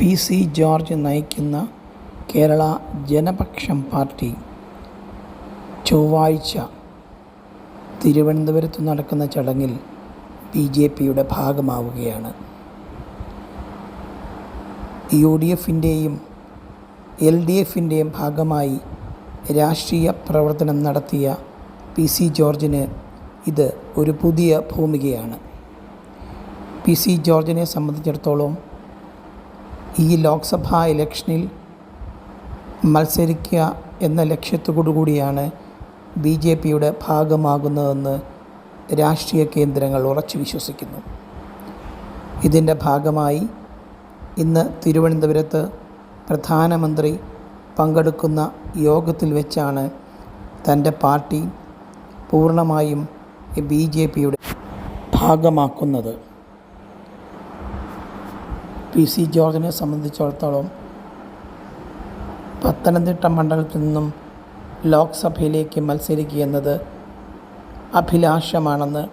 P C George നയിക്കുന്ന Kerala Janapaksham party ചൊവ്വാഴ്ച തിരുവനന്തപുരത്ത് നടക്കുന്ന ചടങ്ങിൽ ബി ജെ പിയുടെ ഭാഗമാവുകയാണ്. യു ഡി എഫിന്റെയും എൽ ഡി എഫിന്റെയും ഭാഗമായി രാഷ്ട്രീയ പ്രവർത്തനം നടത്തിയ പി സി ജോർജിന് ഇത് ഒരു പുതിയ ഭൂമികയാണ്. പി സി ജോർജിനെ സംബന്ധിച്ചിടത്തോളം ഈ ലോക്സഭാ ഇലക്ഷനിൽ മത്സരിക്കുക എന്ന ലക്ഷ്യത്തോടു കൂടിയാണ് ബി ജെ പിയുടെ ഭാഗമാകുന്നതെന്ന് രാഷ്ട്രീയ കേന്ദ്രങ്ങൾ ഉറച്ചു വിശ്വസിക്കുന്നു. ഇതിന്റെ ഭാഗമായി ഇന്ന് തിരുവനന്തപുരത്ത് പ്രധാനമന്ത്രി പങ്കെടുക്കുന്ന യോഗത്തിൽ വെച്ചാണ് തന്റെ പാർട്ടി പൂർണമായും ബി ജെ പിയുടെ ഭാഗമാക്കുന്നത്. പി സി ജോർജിനെ സംബന്ധിച്ചിടത്തോളം പത്തനംതിട്ട മണ്ഡലത്തിൽ നിന്നും ലോക്സഭയിലേക്ക് മത്സരിക്കുക എന്നത് അഭിലാഷമാണെന്ന്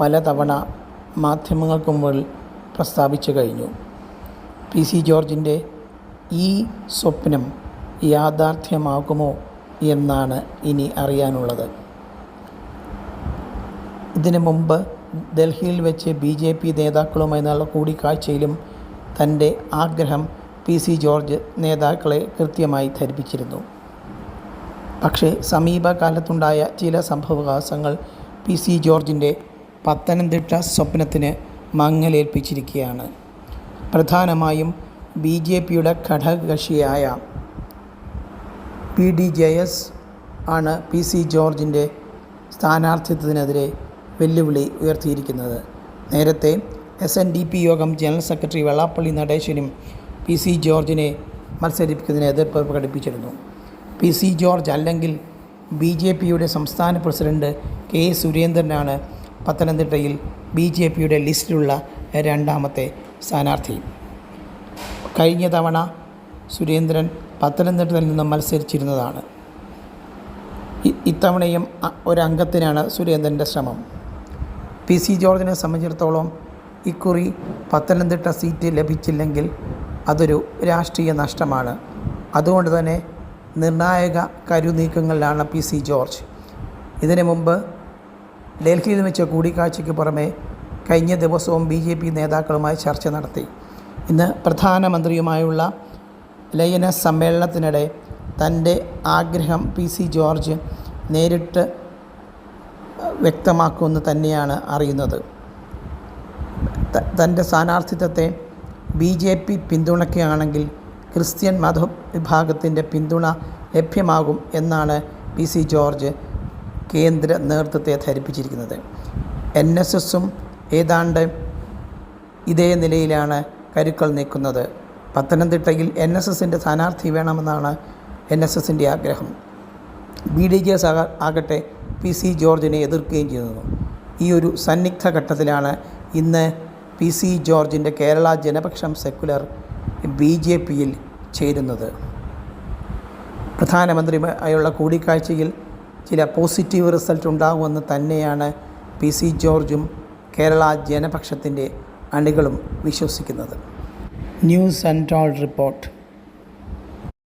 പലതവണ മാധ്യമങ്ങൾക്ക് മുമ്പിൽ പ്രസ്താവിച്ചു കഴിഞ്ഞു. പി സി ജോർജിന്റെ ഈ സ്വപ്നം യാഥാർത്ഥ്യമാകുമോ എന്നാണ് ഇനി അറിയാനുള്ളത്. ഇതിനു മുമ്പ് ഡൽഹിയിൽ വെച്ച് ബി ജെ പി നേതാക്കളുമായി നല്ല കൂടിക്കാഴ്ചയിലും തന്റെ ആഗ്രഹം പി സി ജോർജ് നേതാക്കളെ കൃത്യമായി ധരിപ്പിച്ചിരുന്നു. പക്ഷേ സമീപകാലത്തുണ്ടായ ചില സംഭവവികാസങ്ങൾ പി സി ജോർജിന്റെ പത്തനംതിട്ട സ്വപ്നത്തിന് മങ്ങലേൽപ്പിച്ചിരിക്കുകയാണ്. പ്രധാനമായും ബി ജെ പിയുടെ ഘടകകക്ഷിയായ പി ഡി ജെ എസ് ആണ് പി സി ജോർജിന്റെ സ്ഥാനാർത്ഥിത്വത്തിനെതിരെ വെല്ലുവിളി ഉയർത്തിയിരിക്കുന്നത്. നേരത്തെ എസ് എൻ ഡി പി യോഗം ജനറൽ സെക്രട്ടറി വെള്ളാപ്പള്ളി നടേശനും പി സി ജോർജിനെ മത്സരിപ്പിക്കുന്നതിന് എതിർപ്പ് പ്രകടിപ്പിച്ചിരുന്നു. പി സി ജോർജ് അല്ലെങ്കിൽ ബി ജെ പിയുടെ സംസ്ഥാന പ്രസിഡന്റ് കെ സുരേന്ദ്രനാണ് പത്തനംതിട്ടയിൽ ബി ജെ പിയുടെ ലിസ്റ്റിലുള്ള രണ്ടാമത്തെ സ്ഥാനാർത്ഥി. കഴിഞ്ഞ തവണ സുരേന്ദ്രൻ പത്തനംതിട്ടയിൽ നിന്ന് മത്സരിച്ചിരുന്നതാണ്. ഇത്തവണയും ഒരംഗത്തിനാണ് സുരേന്ദ്രന്റെ ശ്രമം. പി സി ജോർജിനെ സംബന്ധിച്ചിടത്തോളം ഇക്കുറി പത്തനംതിട്ട സീറ്റ് ലഭിച്ചില്ലെങ്കിൽ അതൊരു രാഷ്ട്രീയ നഷ്ടമാണ്. അതുകൊണ്ട് തന്നെ നിർണായക കരുനീക്കങ്ങളിലാണ് പി സി ജോർജ്. ഇതിനു മുമ്പ് ഡൽഹിയിൽ വെച്ച കൂടിക്കാഴ്ചയ്ക്ക് പുറമെ കഴിഞ്ഞ ദിവസവും ബി ജെ പി നേതാക്കളുമായി ചർച്ച നടത്തി. ഇന്ന് പ്രധാനമന്ത്രിയുമായുള്ള ലയന സമ്മേളനത്തിനിടെ തന്റെ ആഗ്രഹം പി സി ജോർജ് നേരിട്ട് വ്യക്തമാക്കുമെന്ന് തന്നെയാണ് അറിയുന്നത്. തന്റെ സ്ഥാനാർത്ഥിത്വത്തെ ബി ജെ പി പിന്തുണയ്ക്കുകയാണെങ്കിൽ ക്രിസ്ത്യൻ മത വിഭാഗത്തിന്റെ പിന്തുണ ലഭ്യമാകും എന്നാണ് പി സി ജോർജ് കേന്ദ്ര നേതൃത്വത്തെ ധരിപ്പിച്ചിരിക്കുന്നത്. എൻ എസ് എസും ഏതാണ്ട് ഇതേ നിലയിലാണ് കരുക്കൾ നീക്കുന്നത് പത്തനംതിട്ടയിൽ എൻ എസ് എസിന്റെ സ്ഥാനാർത്ഥി വേണമെന്നാണ് എൻ എസ് എസിന്റെ ആഗ്രഹം. ബി ഡി ജെ എസ് ആകട്ടെ പി സി ജോർജിനെ എതിർക്കുകയും ചെയ്യുന്നു. ഈ ഒരു സന്നിഗ്ധ ഘട്ടത്തിലാണ് ഇന്ന് പി സി ജോർജിന്റെ Kerala Janapaksham secular B J പിയിൽ ചേരുന്നത്. പ്രധാനമന്ത്രിയുമായുള്ള കൂടിക്കാഴ്ചയിൽ ചില പോസിറ്റീവ് റിസൾട്ട് ഉണ്ടാകുമെന്ന് തന്നെയാണ് പി സി ജോർജും കേരള ജനപക്ഷത്തിന്റെ അണികളും വിശ്വസിക്കുന്നത്. News and report.